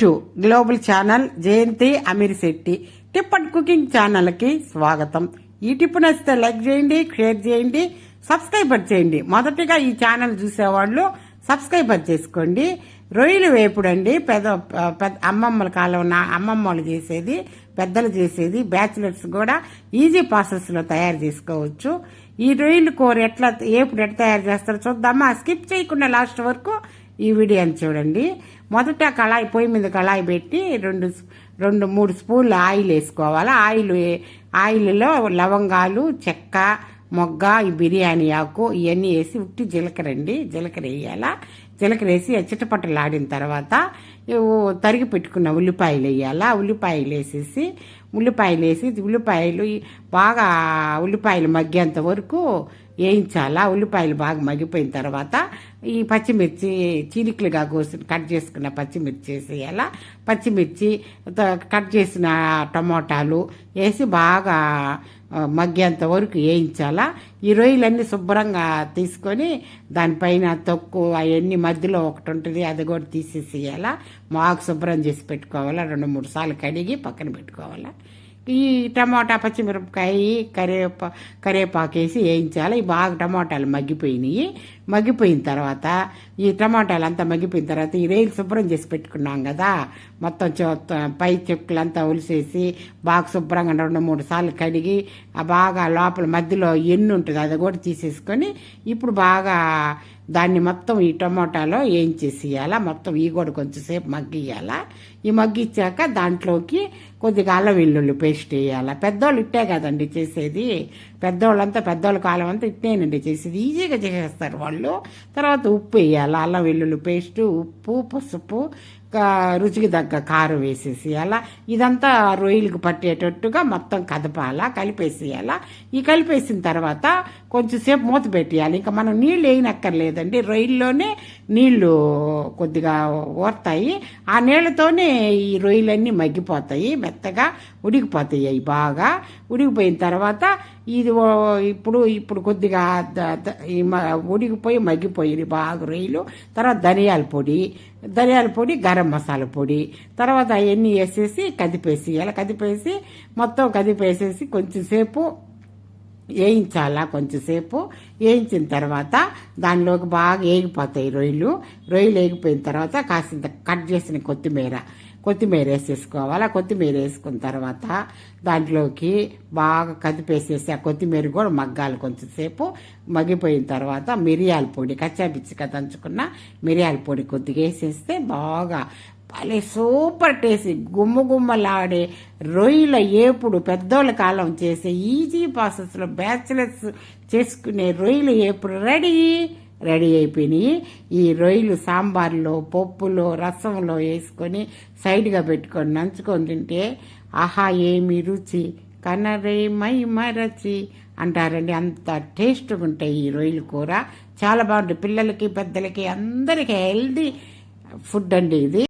To global channel Jayanti Ameer Shetty. Tip and cooking ఛానల్కి స్వాగతం. ఈ టిప్ నచ్చితే లైక్ చేయండి షేర్ చేయండి సబ్స్క్రైబర్ చేయండి. మొదటిగా ఈ ఛానల్ చూసేవాళ్ళు సబ్స్క్రైబర్ చేసుకోండి. రొయ్యలు వేపుడు అండి పెద్ద పెద్ద అమ్మమ్మల కాలం నా అమ్మమ్మలు చేసేది పెద్దలు చేసేది బ్యాచిలర్స్ కూడా ఈజీ ప్రాసెస్లో తయారు చేసుకోవచ్చు. ఈ రొయ్యలు కూర ఎట్లా ఏపుడు ఎట్లా తయారు చేస్తారో చూద్దామా? స్కిప్ చేయకుండా లాస్ట్ వరకు ఈ వీడియోని చూడండి. మొదట కళాయి పొయ్యి మీద కళాయి పెట్టి రెండు రెండు మూడు స్పూన్లు ఆయిల్ వేసుకోవాలి. ఆయిల్ ఆయిల్లో లవంగాలు చెక్క మొగ్గ ఈ బిర్యానీ ఆకు ఇవన్నీ వేసి ఉట్టి జీలకర్ర అండి. జీలకర్ర వేయాలా. చిలకలేసి వేసి తర్వాత తరిగి పెట్టుకున్న ఉల్లిపాయలు వేయాలా? ఉల్లిపాయలు వేసేసి ఉల్లిపాయలు వేసి ఉల్లిపాయలు బాగా ఉల్లిపాయలు మగ్గేంత వరకు వేయించాలా? ఉల్లిపాయలు బాగా మగ్గిపోయిన తర్వాత ఈ పచ్చిమిర్చి చీలికలుగా కోసి కట్ చేసుకున్న పచ్చిమిర్చి వేసేయాలా? పచ్చిమిర్చి కట్ చేసిన టమోటాలు వేసి బాగా మగ్గేంత వరకు వేయించాలా? ఈ రొయ్యలన్నీ శుభ్రంగా తీసుకొని దానిపైన తొక్కు అవన్నీ మధ్యలో ఒకటి ఉంటుంది అది కూడా తీసేసేయాలా. మాకు శుభ్రం చేసి పెట్టుకోవాలా రెండు మూడు సార్లు కడిగి పక్కన పెట్టుకోవాలా. ఈ టమాటా పచ్చిమిరపకాయ కరివేపా కరివేపాకు వేసి వేయించాలి. ఈ బాగా టమాటాలు మగ్గిపోయినాయి. మగ్గిపోయిన తర్వాత ఈ టమాటాలు అంతా మగ్గిపోయిన తర్వాత ఈ రేలు శుభ్రం చేసి పెట్టుకున్నాం కదా. మొత్తం పై చెక్కులంతా ఒలిసేసి బాగా శుభ్రంగా రెండు మూడు సార్లు కడిగి బాగా లోపల మధ్యలో ఎన్ను ఉంటుంది అది కూడా తీసేసుకొని ఇప్పుడు బాగా దాన్ని మొత్తం ఈ టమాటాలో వేయించేసేయాలా మొత్తం ఈ కూడా కొంచెంసేపు మగ్గియాలా ఈ మగ్గిచ్చాక దాంట్లోకి కొద్దిగా అల్లం వెల్లుల్లి పేస్ట్ వేయాలా? పెద్దోళ్ళు ఇట్టే కదండి చేసేది. పెద్దోళ్ళంతా పెద్దోళ్ళ కాలం అంతా ఇట్టేనండి చేసేది. ఈజీగా చేసేస్తారు వాళ్ళు. తర్వాత ఉప్పు వేయాలి? అల్లం వెల్లుల్లి పేస్ట్ ఉప్పు పసుపు రుచికి తగ్గ కారం వేసేసేయాలా. ఇదంతా రొయ్యలకు పట్టేటట్టుగా మొత్తం కదపాలా కలిపేసేయాలా. ఈ కలిపేసిన తర్వాత కొంచెంసేపు మూత పెట్టేయాలి. ఇంకా మనం నీళ్ళు వేయనక్కర్లేదండి. రొయ్యల్లోనే నీళ్ళు కొద్దిగా ఓర్తాయి. ఆ నీళ్ళతోనే ఈ రొయ్యలన్నీ మగ్గిపోతాయి. మెత్తగా ఉడికిపోతాయి అవి బాగా. ఉడికిపోయిన తర్వాత ఇది ఇప్పుడు ఇప్పుడు కొద్దిగా ఉడికిపోయి మగ్గిపోయి బాగా రొయ్యలు. తర్వాత ధనియాల పొడి ధనియాల పొడి గరం మసాలా పొడి. తర్వాత అవన్నీ వేసేసి కదిపేసి ఇలా కదిపేసి? మొత్తం కదిపేసేసి కొంచెంసేపు వేయించాలా? కొంచెంసేపు వేయించిన తర్వాత దానిలోకి బాగా వేగిపోతాయి రొయ్యలు. రొయ్యలు వేగిపోయిన తర్వాత కాసింత కట్ చేసిన కొత్తిమీర. కొత్తిమీర వేసేసుకోవాలి. కొత్తిమీర వేసుకున్న తర్వాత దాంట్లోకి బాగా కదిపేసేసి ఆ కొత్తిమీర కూడా మగ్గాలి కొంచెంసేపు మగ్గిపోయిన తర్వాత మిరియాల పొడి కచ్చాపిచ్చిగా దంచుకున్న మిరియాల పొడి కొద్దిగా వేసేస్తే బాగా భలే సూపర్ టేస్ట్ గుమ్మ గుమ్మలాడే రొయ్యల ఏపుడు పెద్దోళ్ళ కాలం చేసే ఈజీ ప్రాసెస్లో బ్యాచిలర్స్ చేసుకునే రొయ్యల ఏపుడు రెడీ. రెడీ అయిపోయినాయి. ఈ రొయ్యలు సాంబార్లో పప్పులో రసంలో వేసుకొని సైడ్గా పెట్టుకొని నంచుకొని తింటే ఆహా ఏమి రుచి. కనరే మై మరచి అంటారండి. అంత టేస్ట్గా ఉంటాయి ఈ రొయ్యల కూర. చాలా బాగుంటుంది. పిల్లలకి పెద్దలకి అందరికీ హెల్దీ ఫుడ్ అండి ఇది.